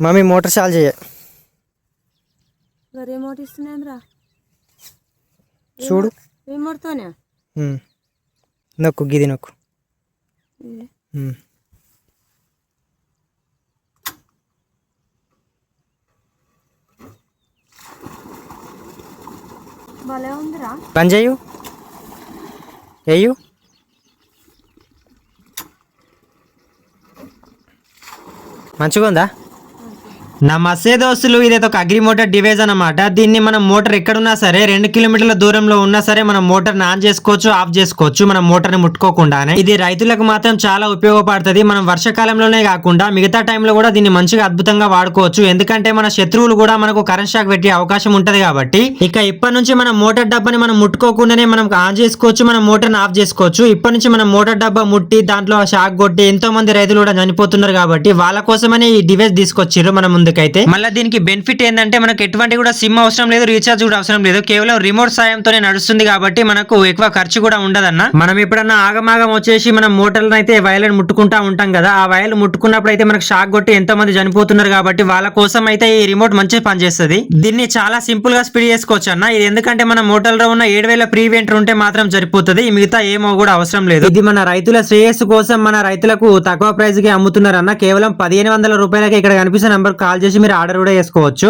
Mummy motor చాలు చేయ. ఇస్తున్నాయంద్రా చూడు. నొక్కు గిది నొక్కు. భలే ఉందిరా. బంద్ చేయు. వేయు మంచిగా ఉందా నమస్తే దోస్తులు ఇదైతే ఒక అగ్రి మోటార్ డివైజ్ అన్నమాట. దీన్ని మనం మోటార్ ఎక్కడున్నా సరే రెండు కిలోమీటర్ల దూరంలో ఉన్నా సరే మనం మోటార్ ఆన్ చేసుకోవచ్చు ఆఫ్ చేసుకోవచ్చు మనం మోటార్ని ముట్టుకోకుండానే. ఇది రైతులకు మాత్రం చాలా ఉపయోగపడుతుంది. మనం వర్షాకాలంలోనే కాకుండా మిగతా టైంలో కూడా దీన్ని మంచిగా అద్భుతంగా వాడుకోవచ్చు. ఎందుకంటే మన శత్రువులు కూడా మనకు కరెంట్ షాక్ పెట్టే అవకాశం ఉంటది కాబట్టి. ఇక ఇప్పటి నుంచి మనం మోటార్ డబ్బాని మనం ముట్టుకోకుండానే మనం ఆన్ చేసుకోవచ్చు మనం మోటార్ ఆఫ్ చేసుకోవచ్చు. ఇప్పటి నుంచి మనం మోటార్ డబ్బా ముట్టి దాంట్లో షాక్ కొట్టి ఎంతో మంది రైతులు కూడా చనిపోతున్నారు కాబట్టి వాళ్ళ కోసమనే ఈ డివైస్ తీసుకొచ్చారు మన ముందుకైతే మళ్ళీ దీనికి బెనిఫిట్ ఏంటంటే మనకు ఎటువంటి కూడా సిమ్ అవసరం లేదు రీఛార్జ్ కూడా అవసరం లేదు. కేవలం రిమోట్ సాయంతోనే నడుస్తుంది కాబట్టి మనకు ఎక్కువ ఖర్చు కూడా ఉండదన్న. మనం ఎప్పుడన్నా ఆగమాగం వచ్చేసి మనం మోటార్లను అయితే వైర్లను ముట్టుకుంటా ఉంటాం కదా ఆ వైర్లు ముట్టుకున్నప్పుడు అయితే మనకు షాక్ కొట్టి ఎంతో మంది చనిపోతున్నారు కాబట్టి వాళ్ళ కోసం అయితే ఈ రిమోట్ మంచిగా పనిచేస్తుంది. దీన్ని చాలా సింపుల్గా స్పీడ్ చేసుకోవచ్చు అన్న. ఇది ఎందుకంటే మన మోటార్లో ఉన్న ఏడు వేల ప్రీ వెంటర్ ఉంటే మాత్రం సరిపోతుంది. మిగతా ఏమో కూడా అవసరం లేదు. ఇది మన రైతుల శ్రేయస్సు కోసం మన రైతులకు తక్కువ ప్రైస్కి అమ్ముతున్నారు అన్న. కేవలం పదిహేను వందల రూపాయలకి ఇక్కడ కనిపిస్తున్న నంబర్ కాల్ చేసి మీరు ఆర్డర్ కూడా చేసుకోవచ్చు